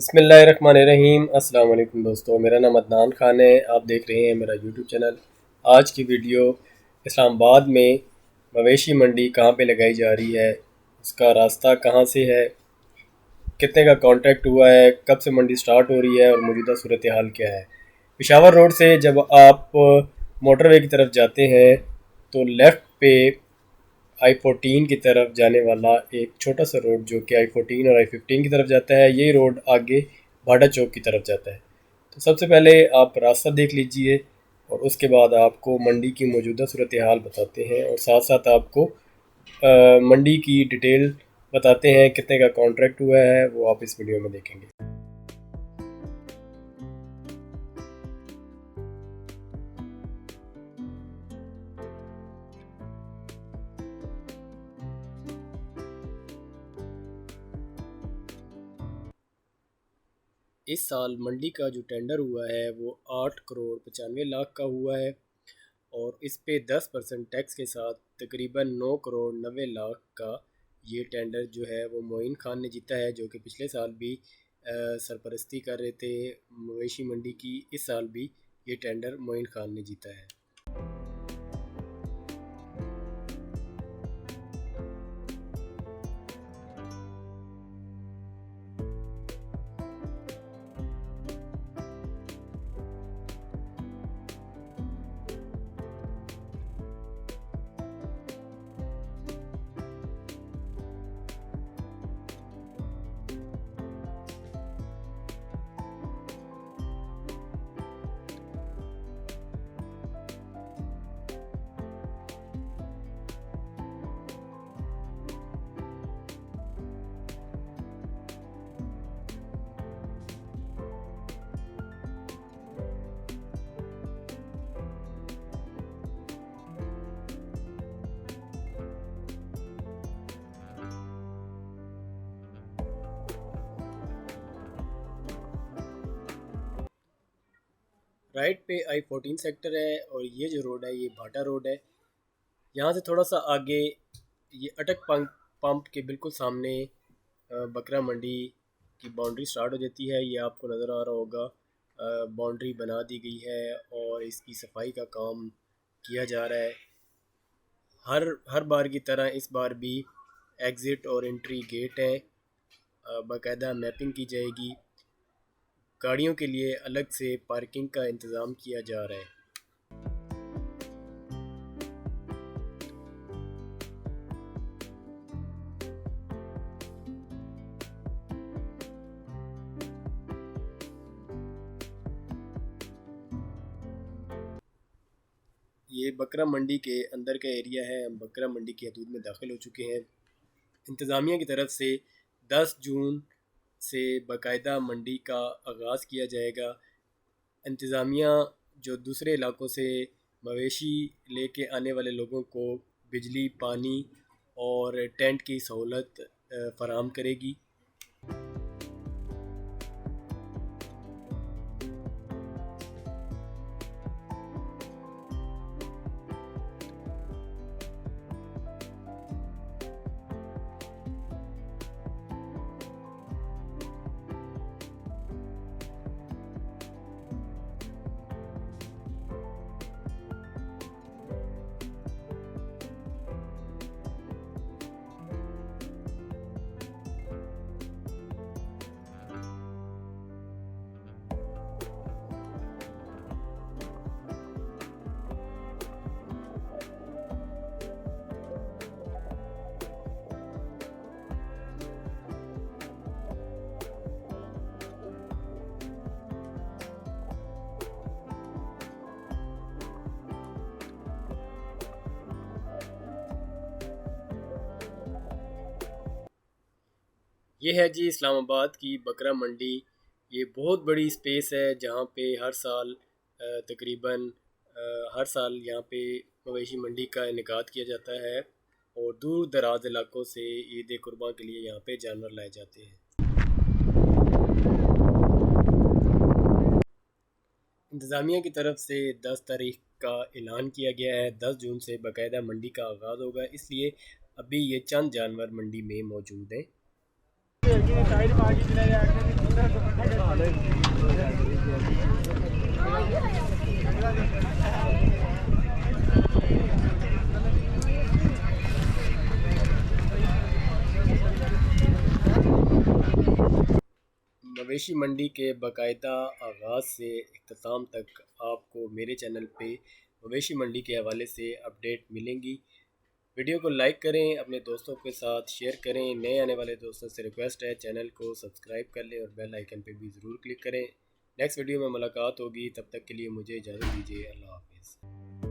बसमीम अल्लाम दोस्तों, मेरा नाम अदनान ख़ान है। आप देख रहे हैं मेरा यूट्यूब चैनल। आज की वीडियो इस्लामाबाद में मवेशी मंडी कहाँ पे लगाई जा रही है, उसका रास्ता कहाँ से है, कितने का कॉन्ट्रैक्ट हुआ है, कब से मंडी स्टार्ट हो रही है और मौजूदा सूरत हाल क्या है। पिशावर रोड से जब आप, मोटरवे की तरफ़ जाते हैं तो लेफ़्ट पे आई फोर्टीन की तरफ़ जाने वाला एक छोटा सा रोड जो कि आई फोर्टीन और आई फिफ्टीन की तरफ़ जाता है ये रोड आगे भाडा चौक की तरफ़ जाता है। तो सबसे पहले आप रास्ता देख लीजिए और उसके बाद आपको मंडी की मौजूदा सूरत हाल बताते हैं और साथ साथ आपको आ, मंडी की डिटेल बताते हैं कितने का कॉन्ट्रैक्ट हुआ है वो आप इस वीडियो में देखेंगे। इस साल मंडी का जो टेंडर हुआ है, वो आठ करोड़ पचानवे लाख का हुआ है और इस पे दस परसेंट टैक्स के साथ तकरीबन नौ करोड़ नबे लाख का ये टेंडर जो है, वो मोइन खान ने जीता है, जो कि पिछले साल भी सरपरस्ती कर रहे थे, मवेशी मंडी की, इस साल भी ये टेंडर मोइन खान ने जीता है। राइट पे आई फोर्टीन सेक्टर है और ये जो रोड है, ये भाटा रोड है। यहाँ से थोड़ा सा आगे ये अटक पंप पंप के बिल्कुल सामने बकरा मंडी की बाउंड्री स्टार्ट हो जाती है। ये आपको नज़र आ रहा होगा बाउंड्री बना दी गई है और इसकी सफ़ाई का काम किया जा रहा है। हर हर बार की तरह इस बार भी एग्ज़िट और एंट्री गेट है। बाकायदा मैपिंग की जाएगी। गाड़ियों के लिए अलग से पार्किंग का इंतज़ाम किया जा रहा है। ये बकरा मंडी के अंदर का एरिया है। हम बकरा मंडी की हदूद में दाखिल हो चुके हैं। इंतज़ामिया की तरफ़ से 10 जून से बाकायदा मंडी का आगाज़ किया जाएगा। इंतज़ामिया जो दूसरे इलाक़ों से मवेशी ले लेके आने वाले लोगों को बिजली, पानी और टेंट की सहूलत फराहम करेगी। ये है जी इस्लामाबाद की बकरा मंडी। ये बहुत बड़ी स्पेस है जहाँ पे हर साल तकरीबन हर साल यहाँ पे मवेशी मंडी का इनका किया जाता है और दूर दराज इलाकों से ईद कुर्बान के लिए यहाँ पे जानवर लाए जाते हैं। इंतज़ामिया की तरफ़ से 10 तारीख का ऐलान किया गया है। 10 जून से बाकायदा मंडी का आगाज़ होगा, इसलिए अभी ये चंद जानवर मंडी में मौजूद हैं। मवेशी मंडी के बाकायदा आगाज़ से अख्ताम तक आपको मेरे चैनल पे मवेशी मंडी के हवाले से अपडेट मिलेंगी। वीडियो को लाइक करें, अपने दोस्तों के साथ शेयर करें। नए आने वाले दोस्तों से रिक्वेस्ट है, चैनल को सब्सक्राइब कर लें और बेल आइकन पर भी ज़रूर क्लिक करें। नेक्स्ट वीडियो में मुलाकात होगी, तब तक के लिए मुझे इजाज़त दीजिए, अल्लाह हाफिज़।